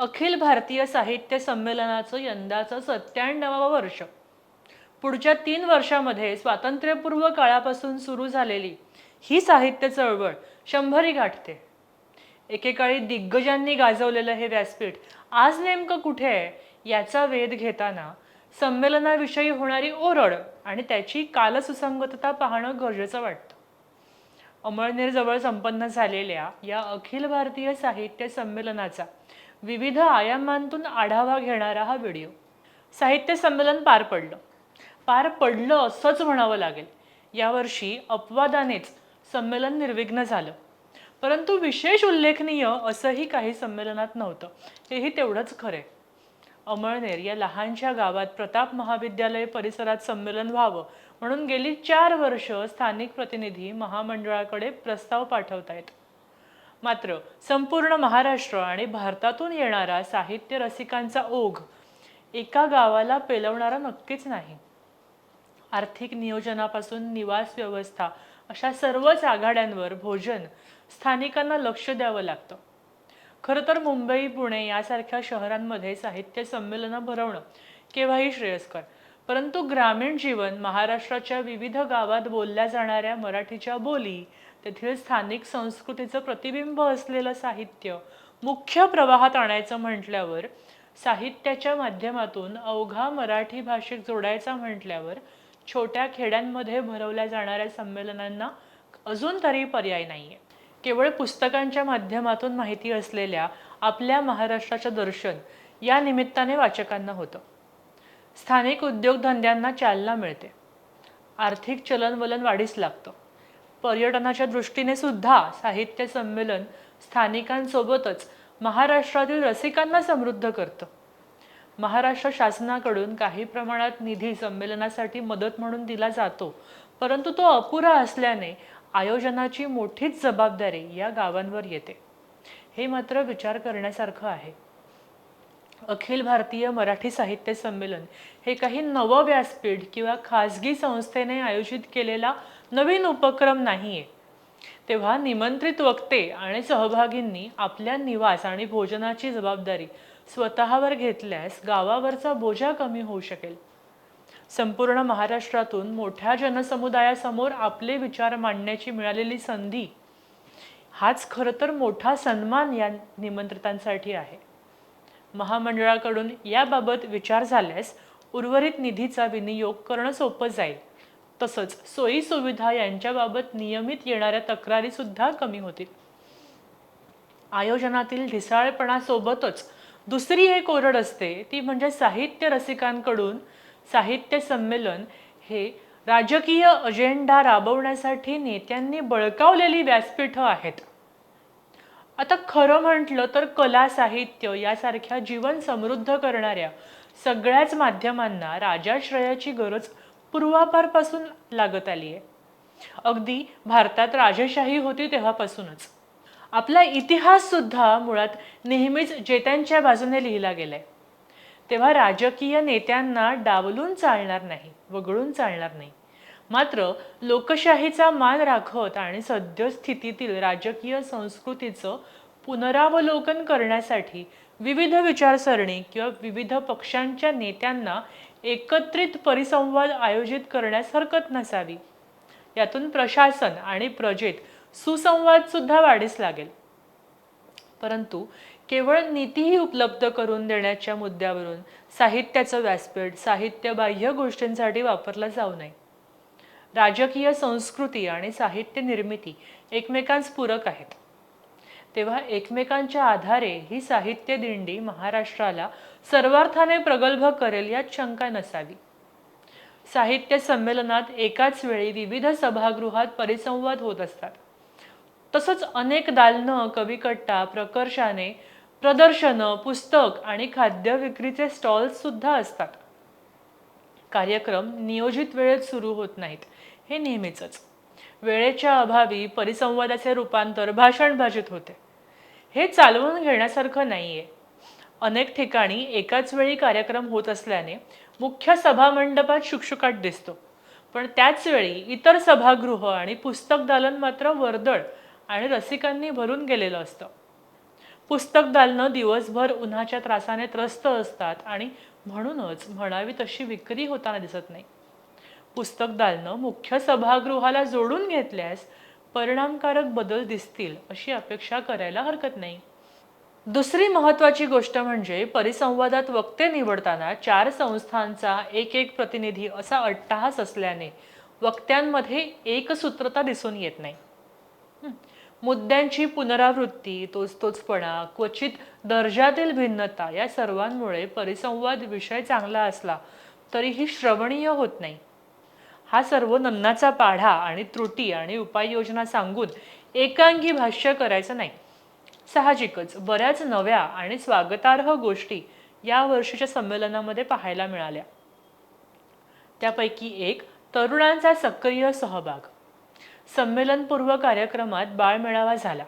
अखिल भारतीय साहित्य संमेलनाचं यंदाचं सत्त्याण्णवावं वर्ष. पुढच्या तीन वर्षामध्ये स्वातंत्र्यपूर्व काळापासून सुरू झालेली ही साहित्य चळवळ शंभरी गाठते. एकेकाळी दिग्गजांनी गाजवलेलं हे व्यासपीठ आज नेमकं कुठे आहे याचा वेध घेताना संमेलनाविषयी होणारी ओरड आणि त्याची कालसुसंगतता पाहणं गरजेचं वाटतं. अमळनेरजवळ संपन्न झालेल्या या अखिल भारतीय साहित्य संमेलनाचा विविध आयामांतून आढावा घेणारा हा व्हिडिओ. साहित्य संमेलन पार पडलं. पार पडलं असंच म्हणावं लागेल. यावर्षी अपवादानेच संमेलन निर्विघ्न झालं. परंतु विशेष उल्लेखनीय असंही काही संमेलनात नव्हतं. हेही तेवढंच खरंय अमळनेर या लहानशा गावात प्रताप महाविद्यालय परिसरात संमेलन व्हावं म्हणून गेली चार वर्ष स्थानिक प्रतिनिधी महामंडळाकडे प्रस्ताव पाठवतायत. मात्र संपूर्ण महाराष्ट्र आणि भारतातून येणारा साहित्य रसिकांचा ओघ एका गावाला पेलवणारा नक्कीच नाही. आर्थिक नियोजनापासून निवास व्यवस्था अशा सर्वच आघाड्यांवर भोजन स्थानिकांना लक्ष द्यावं लागतं. खरं तर मुंबई पुणे यासारख्या शहरांमध्ये साहित्य संमेलनं भरवणं केव्हाही श्रेयस्कर परंतु ग्रामीण जीवन महाराष्ट्राच्या विविध गावात बोलल्या जाणाऱ्या मराठीच्या बोली तेथील स्थानिक संस्कृतीचं प्रतिबिंब असलेलं साहित्य मुख्य प्रवाहात आणायचं म्हटल्यावर साहित्याच्या माध्यमातून अवघा मराठी भाषिक जोडायचा म्हटल्यावर छोट्या खेड्यांमध्ये भरवल्या जाणाऱ्या संमेलनांना अजून तरी पर्याय नाही आहे केवळ पुस्तकांच्या माध्यमातून माहिती असलेल्या आपल्या महाराष्ट्राचं दर्शन या निमित्ताने वाचकांना होतं. स्थानिक उद्योगधंद्यांना चालना मिळते. आर्थिक चलनवलन वाढीस लागतं. पर्यटनाच्या दृष्टीने सुद्धा साहित्य संमेलन स्थानिकांसोबतच महाराष्ट्रातील रसिकांना समृद्ध करतं. महाराष्ट्र शासनाकडून काही प्रमाणात निधी संमेलनासाठी मदत म्हणून दिला जातो परंतु तो अपुरा असल्याने आयोजनाची मोठीच जबाबदारी या गावांवर येते. हे मात्र विचार करण्यासारखं आहे. अखिल भारतीय मराठी साहित्य संमेलन हे काही नवं व्यासपीठ किंवा खाजगी संस्थेने आयोजित केलेला नवीन उपक्रम नाही आहे तेव्हा निमंत्रित वक्ते आणि सहभागींनी आपल्या निवास आणि भोजनाची जबाबदारी स्वतःवर घेतल्यास गावावरचा बोजा कमी होऊ शकेल. संपूर्ण महाराष्ट्रातून मोठ्या जनसमुदायासमोर आपले विचार मांडण्याची मिळालेली संधी हाच खरं तर मोठा सन्मान या निमंत्रितांसाठी आहे. महामंडळाकडून याबाबत विचार झाल्यास उर्वरित निधीचा विनियोग करणं सोपं जाईल. तसंच सोयी सुविधा यांच्याबाबत नियमित येणाऱ्या तक्रारी सुद्धा कमी होतील. आयोजनातील ढिसाळपणासोबतच दुसरी एक ओरड असते ती म्हणजे साहित्य रसिकांकडून साहित्य संमेलन हे राजकीय अजेंडा राबवण्यासाठी नेत्यांनी बळकावलेली व्यासपीठं आहेत. आता खरं म्हटलं तर कला साहित्य यासारख्या जीवन समृद्ध करणाऱ्या सगळ्याच माध्यमांना राजाश्रयाची गरज पूर्वापारपासून लागत आली आहे. अगदी भारतात राजेशाही होती तेव्हापासूनच. आपला इतिहास सुद्धा मुळात नेहमीच जेत्यांच्या बाजूने लिहिला गेलाय. तेव्हा राजकीय नेत्यांना डावलून चालणार नाही वगळून चालणार नाही. मात्र लोकशाहीचा मान राखत आणि सद्यस्थितीतील राजकीय संस्कृतीचं पुनरावलोकन करण्यासाठी विविध विचारसरणी किंवा विविध पक्षांच्या नेत्यांना एकत्रित परिसंवाद आयोजित करण्यास हरकत नसावी. यातून प्रशासन आणि प्रजेत सुसंवाद सुद्धा वाढीस लागेल. परंतु केवळ नीतीही उपलब्ध करून देण्याच्या मुद्द्यावरून साहित्याचं व्यासपीठ साहित्यबाह्य गोष्टींसाठी वापरला जाऊ नये. राजकीय संस्कृती आणि साहित्य निर्मिती एकमेकांस पूरक आहेत. तेव्हा एकमेकांच्या आधारे ही साहित्य दिंडी महाराष्ट्राला सर्वार्थाने प्रगल्भ करेल यात शंका नसावी. साहित्य संमेलनात एकाच वेळी विविध सभागृहात परिसंवाद होत असतात. तसंच अनेक दालनं कविकट्टा प्रकर्षाने प्रदर्शनं पुस्तक आणि खाद्य विक्रीचे स्टॉल्स सुद्धा असतात. कार्यक्रम नियोजित वेळेत सुरू होत नाहीत हे नेहमीच वेळेच्या अभावी परिसंवादाचे रूपांतर भाषण होते. हे चालवून घेण्यासारखं नाहीये. अनेक ठिकाणी एकाच वेळी कार्यक्रम होत असल्याने मुख्य सभामंडपात शुकशुकाट दिसतो. पण त्याच वेळी इतर सभागृह आणि पुस्तक दालन मात्र वर्दळ आणि रसिकांनी भरून गेलेलं असतं. पुस्तक दालनं दिवसभर उन्हाच्या त्रासाने त्रस्त असतात आणि म्हणूनच म्हणावी तशी विक्री होताना दिसत नाही. पुस्तक दालनं मुख्य सभागृहाला जोडून घेतल्यास परिणामकारक बदल दिसतील अशी अपेक्षा करायला हरकत नाही. दुसरी महत्त्वाची गोष्ट म्हणजे परिसंवादात वक्ते निवडताना चार संस्थांचा एक एक प्रतिनिधी असा अट्टाहास असल्याने वक्त्यांमध्ये एकसूत्रता दिसून येत नाही. मुद्द्यांची पुनरावृत्ती तोच तोचपणा क्वचित दर्जातील भिन्नता या सर्वांमुळे परिसंवाद विषय चांगला असला तरीही श्रवणीय होत नाही. हा सर्व नन्नाचा पाढा आणि त्रुटी आणि उपाययोजना सांगून एकांगी भाष्य करायचं नाही. साहजिकच बऱ्याच नव्या आणि स्वागतार्ह गोष्टी या वर्षीच्या संमेलनामध्ये पाहायला मिळाल्या. त्यापैकी एक तरुणांचा सक्रिय सहभाग. संमेलनपूर्व कार्यक्रमात बाळमेळावा झाला.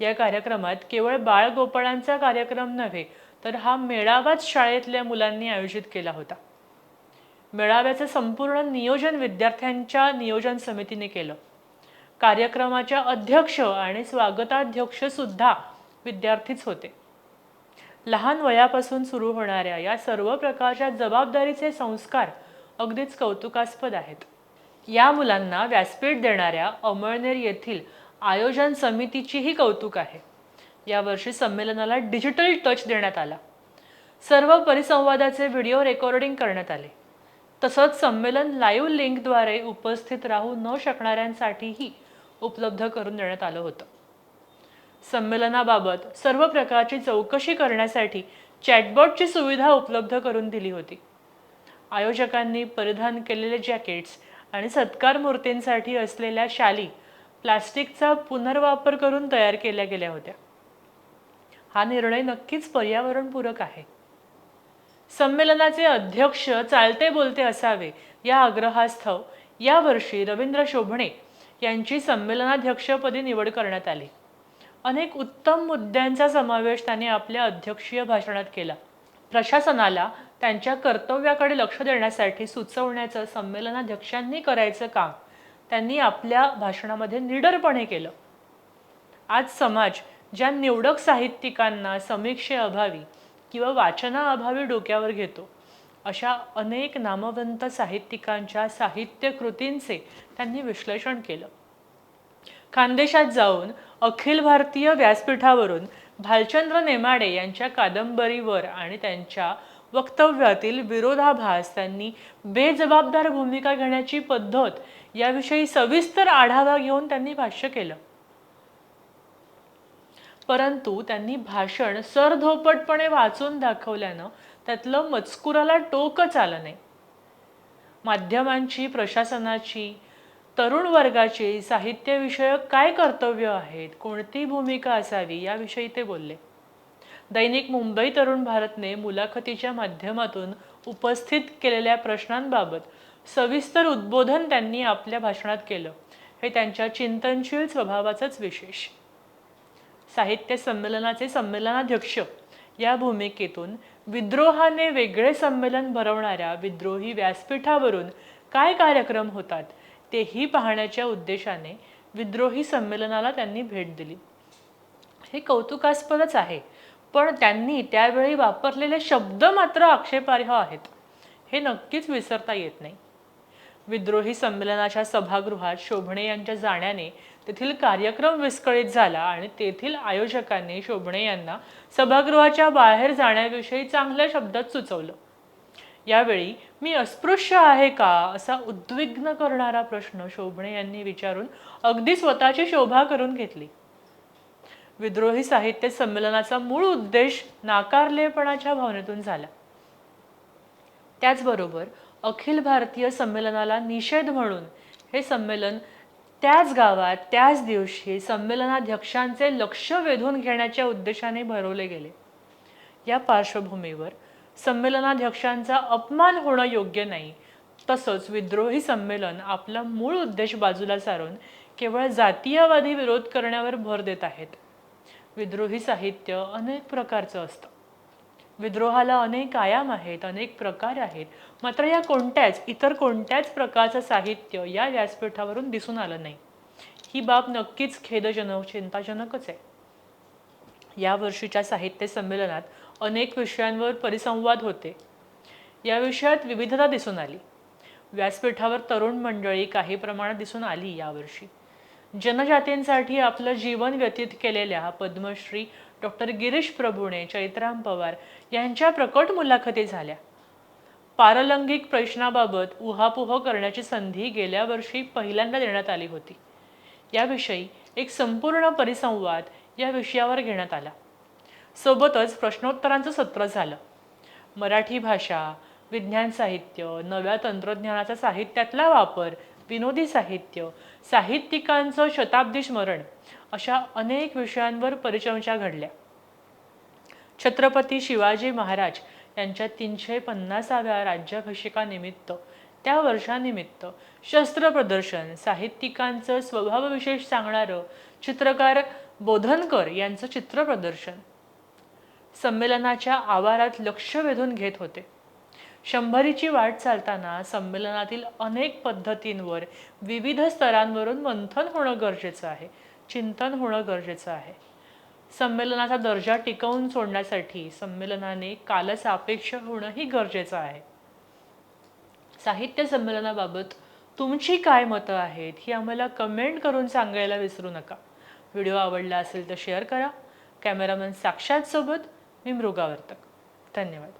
या कार्यक्रमात केवळ बाळगोपाळांचा कार्यक्रम नव्हे तर हा मेळावाच शाळेतल्या मुलांनी आयोजित केला होता. मेळाव्याचं संपूर्ण नियोजन विद्यार्थ्यांच्या नियोजन समितीने केलं. कार्यक्रमाच्या अध्यक्ष आणि स्वागताध्यक्ष सुद्धा विद्यार्थीच होते. लहान वयापासून सुरू होणाऱ्या या सर्व प्रकारच्या जबाबदारीचे संस्कार अगदीच कौतुकास्पद आहेत. या मुलांना व्यासपीठ देणाऱ्या अमळनेर येथील आयोजन समितीचीही कौतुक आहे. यावर्षी संमेलनाला डिजिटल टच देण्यात आला. सर्व परिसंवादाचे व्हिडिओ रेकॉर्डिंग करण्यात आले. तसंच संमेलन लाईव्ह लिंकद्वारे उपस्थित राहू न शकणाऱ्यांसाठीही उपलब्ध करून देण्यात आलं होतं. संमेलनाबाबत सर्व प्रकारची चौकशी करण्यासाठी चॅटबॉटची सुविधा उपलब्ध करून दिली होती. आयोजकांनी परिधान केलेले जॅकेट्स आणि सत्कार मूर्तींसाठी असलेल्या शाली प्लास्टिकचा पुनर्वापर करून तयार केल्या गेल्या होत्या. हा निर्णय नक्कीच पर्यावरणपूरक आहे. संमेलनाचे अध्यक्ष चालते बोलते असावे या आग्रहास्थव यावर्षी रवींद्र शोभणे यांची संमेलनाध्यक्षपदी निवड करण्यात आली. अनेक उत्तम मुद्द्यांचा समावेश त्यांनी आपल्या अध्यक्षीय भाषणात केला. प्रशासनाला त्यांच्या कर्तव्याकडे लक्ष देण्यासाठी सुचवण्याचं संमेलनाध्यक्षांनी करायचं काम त्यांनी आपल्या भाषणामध्ये निडरपणे केलं. आज समाज ज्या निवडक साहित्यिकांना समीक्षेअभावी किंवा वाचनाअभावी डोक्यावर घेतो. अशा अनेक नामवंत साहित्यिकांच्या साहित्य कृतींचे त्यांनी विश्लेषण केलं. खानदेशात जाऊन अखिल भारतीय व्यासपीठावरून भालचंद्र नेमाडे यांच्या कादंबरीवर आणि त्यांच्या वक्तव्यातील विरोधाभास त्यांनी बेजबाबदार भूमिका घेण्याची पद्धत याविषयी सविस्तर आढावा घेऊन त्यांनी भाष्य केलं. परंतु त्यांनी भाषण सरधोपटपणे वाचून दाखवल्यानं त्यातलं मजकुराला टोकच आलं नाही. माध्यमांची प्रशासनाची तरुण वर्गाची साहित्यविषयक काय कर्तव्य आहेत कोणती भूमिका असावी याविषयी ते बोलले. दैनिक मुंबई तरुण भारतने मुलाखतीच्या माध्यमातून उपस्थित केलेल्या प्रश्नांबाबत सविस्तर उद्बोधन त्यांनी आपल्या भाषणात केलं. हे त्यांच्या चिंतनशील स्वभावाचंच विशेष. साहित्य संमेलनाचे संमेलनाध्यक्ष. या भूमिकेतून विद्रोहाने वेगळे संमेलन भरवणाऱ्या विद्रोही व्यासपीठावरून काय कार्यक्रम होतात तेही पाहण्याच्या उद्देशाने विद्रोही संमेलनाला त्यांनी भेट दिली. हे कौतुकास्पदच आहे पण त्यांनी त्यावेळी वापरलेले शब्द मात्र आक्षेपार्ह आहेत. हे नक्कीच विसरता येत नाही. विद्रोही संमेलनाच्या सभागृहात शोभणे यांच्या जाण्याने तेथील कार्यक्रम विस्कळीत झाला आणि तेथील आयोजकांनी शोभणे यांना सभागृहाच्या बाहेर जाण्याविषयी चांगल्या शब्दात सुचवलं. यावेळी मी अस्पृश्य आहे का? असा उद्विग्न करणारा प्रश्न शोभणे यांनी विचारून अगदी स्वतःची शोभा करून घेतली. विद्रोही साहित्य संमेलनाचा मूळ उद्देश नाकारलेपणाच्या भावनेतून झाला. त्याचबरोबर अखिल भारतीय संमेलनाला निषेध म्हणून हे संमेलन त्याच गावात त्याच दिवशी संमेलनाध्यक्षांचे लक्ष वेधून घेण्याच्या उद्देशाने भरवले गेले. या पार्श्वभूमीवर संमेलनाध्यक्षांचा अपमान होणं योग्य नाही. तसंच विद्रोही संमेलन आपला मूळ उद्देश बाजूला सारून केवळ जातीयवादी विरोध करण्यावर भर देत आहेत. विद्रोही साहित्य अनेक प्रकारचं असतं. विद्रोहाला अनेक आयाम आहेत अनेक प्रकार आहेत. मात्र या कोणत्याच इतर कोणत्याच प्रकारचं साहित्य या व्यासपीठावरून दिसून आलं नाही. ही बाब नक्कीच खेदजनक चिंताजनकच आहे. या वर्षीच्या साहित्य संमेलनात अनेक विषयांवर परिसंवाद होते. या विषयात विविधता दिसून आली. व्यासपीठावर तरुण मंडळी काही प्रमाणात दिसून आली यावर्षी जनजातींसाठी आपलं जीवन व्यतीत केलेल्या पद्मश्री डॉक्टर गिरीश प्रभुणे चैत्राम पवार यांच्या प्रकट मुलाखती झाल्या. पारलंगिक प्रश्नाबाबत उहापोह करण्याची संधी गेल्या वर्षी पहिल्यांदा देण्यात आली होती. याविषयी एक संपूर्ण परिसंवाद या विषयावर घेण्यात आला. सोबतच प्रश्नोत्तरांचं सत्र झालं. मराठी भाषा विज्ञान साहित्य नव्या तंत्रज्ञानाचा साहित्यातला वापर विनोदी साहित्य साहित्यिकांचं शताब्दी स्मरण अशा अनेक विषयांवर परिचर्चा घडल्या. छत्रपती शिवाजी महाराज यांच्या तीनशे पन्नासाव्या राज्याभिषेकानिमित्त त्या वर्षानिमित्त शस्त्र प्रदर्शन साहित्यिकांचं स्वभावविशेष सांगणारं चित्रकार बोधनकर यांचं चित्र प्रदर्शन संमेलनाच्या आवारात लक्ष वेधून घेत होते. शंभरीची वाट चालताना संमेलनातील अनेक पद्धतींवर विविध स्तरांवरून मंथन होणं गरजेचं आहे. चिंतन होणं गरजेचं आहे. संमेलनाचा दर्जा टिकवून सोडण्यासाठी संमेलनाने कालसापेक्ष होणंही गरजेचं आहे. साहित्य संमेलनाबाबत तुमची काय मतं आहेत ही आम्हाला कमेंट करून सांगायला विसरू नका. व्हिडिओ आवडला असेल तर शेअर करा. कॅमेरामॅन साक्षात सोबत मी मृगावर्तक. धन्यवाद.